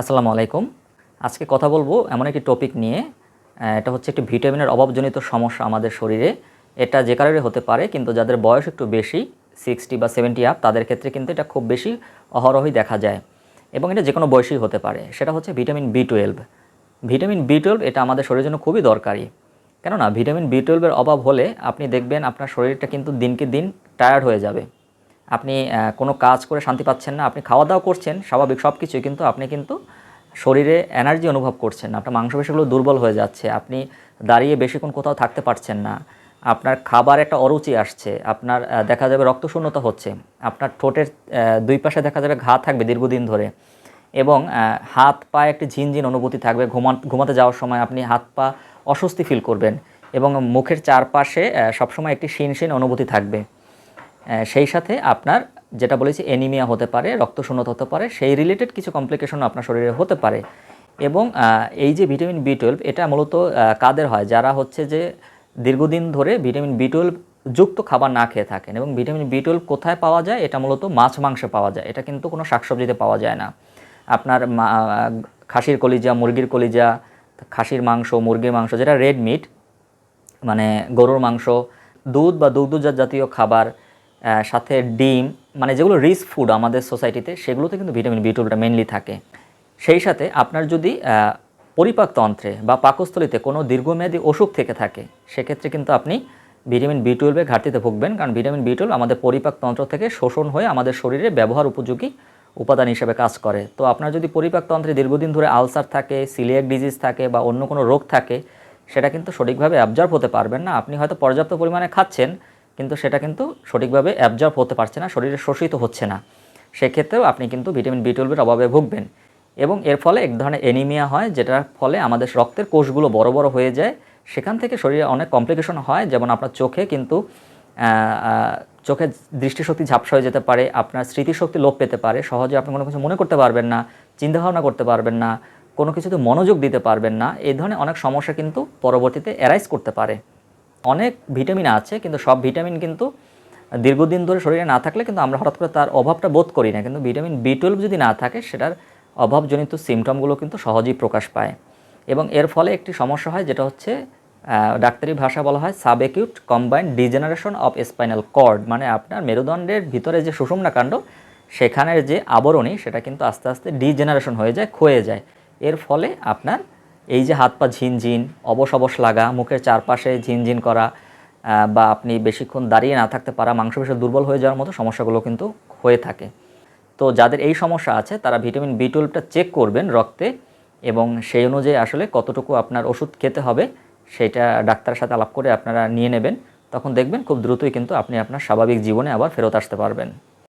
আসসালামু আলাইকুম। আজকে কথা বলব এমন একটি টপিক নিয়ে। এটা হচ্ছে একটি ভিটামিনের অভাবজনিত সমস্যা আমাদের শরীরে। এটা যে কারণে হতে পারে, কিন্তু যাদের বয়স একটু বেশি সিক্সটি বা সেভেন্টি আপ তাদের ক্ষেত্রে কিন্তু এটা খুব বেশি অহরহই দেখা যায়। এবং এটা যে কোনো বয়সেই হতে পারে। সেটা হচ্ছে vitamin B twelve vitamin B twelve এটা আমাদের শরীরের জন্য খুবই দরকারি। কেননা ভিটামিন বি টুয়েলভের অভাব হলে আপনি দেখবেন আপনার শরীরটা কিন্তু দিনকে দিন টায়ার্ড হয়ে যাবে। আপনি কোনো কাজ করে শান্তি পাচ্ছেন না, আপনি খাওয়া দাওয়া করছেন, স্বাভাবিক সব কিছুই কিন্তু আপনি কিন্তু শরীরে এনার্জি অনুভব করছেন না, আপনার মাংসপেশিগুলো দুর্বল হয়ে যাচ্ছে, আপনি দাঁড়িয়ে বেশিক্ষণ কোথাও থাকতে পারছেন না, আপনার খাবার একটা অরুচি আসছে, আপনার দেখা যাবে রক্তশূন্যতা হচ্ছে, আপনার ঠোঁটের দুই পাশে দেখা যাবে ঘা থাকবে দীর্ঘদিন ধরে এবং হাত পায়ে একটি ঝিনঝিন অনুভূতি থাকবে, ঘুমান, ঘুমাতে যাওয়ার সময় আপনি হাত পা অস্বস্তি ফিল করবেন এবং মুখের চারপাশে সবসময় একটি শিন শিন অনুভূতি থাকবে সেই সাথে আপনার যেটা বলেছি অ্যানিমিয়া হতে পারে, রক্তশূন্যতা হতে পারে, সেই রিলেটেড কিছু কমপ্লিকেশন আপনার শরীরে হতে পারে। এবং এই যে ভিটামিন বি টুয়েলভ এটা মূলত কাদের হয়? যারা হচ্ছে যে দীর্ঘদিন ধরে ভিটামিন বি টুয়েলভ যুক্ত খাবার না খেয়ে থাকেন এবং ভিটামিন বি টুয়েলভ কোথায় পাওয়া যায়? এটা মূলত মাছ মাংসে পাওয়া যায়। এটা কিন্তু কোনো শাকসবজিতে পাওয়া যায় না। আপনার খাসির কলিজা, মুরগির কলিজা, খাসির মাংস, মুরগির মাংস, যেটা রেড মিট মানে গরুর মাংস, দুধ বা দুগ্ধজাত জাতীয় খাবার সাথে ডিম মানে যেগুলো রিচ ফুড আমাদের সোসাইটিতে সেগুলোতে কিন্তু ভিটামিন বি টুয়েলভটা মেনলি থাকে। সেই সাথে আপনার যদি পরিপাকতন্ত্রে বা পাকস্থলিতে কোনো দীর্ঘমেয়াদী অসুখ থেকে থাকে, সেক্ষেত্রে কিন্তু আপনি ভিটামিন বি টুয়েলভের ঘাটতিতে ভুগবেন। কারণ ভিটামিন বি টুয়েলভ আমাদের পরিপাকতন্ত্র থেকে শোষণ হয়ে আমাদের শরীরে ব্যবহার উপযোগী উপাদান হিসেবে কাজ করে। তো আপনার যদি পরিপাকতন্ত্রে দীর্ঘদিন ধরে আলসার থাকে সিলিয়াক ডিজিজ থাকে বা অন্য কোনো রোগ থাকে, সেটা কিন্তু সঠিকভাবে অ্যাবজর্ব হতে পারবেন না। আপনি হয়তো পর্যাপ্ত পরিমাণে খাচ্ছেন কিন্তু সেটা কিন্তু সঠিকভাবে অ্যাবজর্ব হতে পারছে না, শরীরে শোষিত হচ্ছে না। সেক্ষেত্রেও আপনি কিন্তু ভিটামিন বি টুয়েলভের অভাবে ভুগবেন। এবং এর ফলে এক ধরনের অ্যানিমিয়া হয়, যেটার ফলে আমাদের রক্তের কোষগুলো বড় বড় হয়ে যায়। সেখান থেকে শরীরে অনেক কমপ্লিকেশন হয়, যেমন আপনার চোখে কিন্তু চোখে দৃষ্টিশক্তি ঝাপসা হয়ে যেতে পারে, আপনার স্মৃতিশক্তি লোপ পেতে পারে, সহজে আপনি কোনো কিছু মনে করতে পারবেন না, চিন্তাভাবনা করতে পারবেন না, কোনো কিছুতে মনোযোগ দিতে পারবেন না এই ধরনের অনেক সমস্যা কিন্তু পরবর্তীতে অ্যারাইজ করতে পারে। অনেক ভিটামিন আছে, কিন্তু সব ভিটামিন কিন্তু দীর্ঘদিন ধরে শরীরে না থাকলে কিন্তু আমরা হঠাৎ করে তার অভাবটা বোধ করি না। কিন্তু ভিটামিন বি টুয়েলভ যদি না থাকে, সেটার অভাবজনিত সিমটমগুলো কিন্তু সহজেই প্রকাশ পায়। এবং এর ফলে একটি সমস্যা হয়, যেটা হচ্ছে ডাক্তারি ভাষা বলা হয় subacute combined degeneration of spinal cord মানে আপনার মেরুদণ্ডের ভিতরে যে সুষুম্না কাণ্ড, সেখানের যে আবরণী, সেটা কিন্তু আস্তে আস্তে ডিজেনারেশন হয়ে যায়, ক্ষয়ে যায়। এর ফলে আপনার এই যে হাত পা ঝিনঝিন, অবশ অবশ লাগা, মুখের চারপাশে ঝিনঝিন করা বা আপনি বেশিক্ষণ দাঁড়িয়ে না থাকতে পারা, মাংসপেশি দুর্বল হয়ে যাওয়ার মতো সমস্যাগুলো কিন্তু হয়ে থাকে। তো যাদের এই সমস্যা আছে, তারা ভিটামিন বি টুয়েলভটা চেক করবেন রক্তে এবং সেই অনুযায়ী আসলে কতটুকু আপনার ওষুধ খেতে হবে, সেটা ডাক্তারের সাথে আলাপ করে আপনারা নিয়ে নেবেন। তখন দেখবেন খুব দ্রুতই কিন্তু আপনি আপনার স্বাভাবিক জীবনে আবার ফেরত আসতে পারবেন।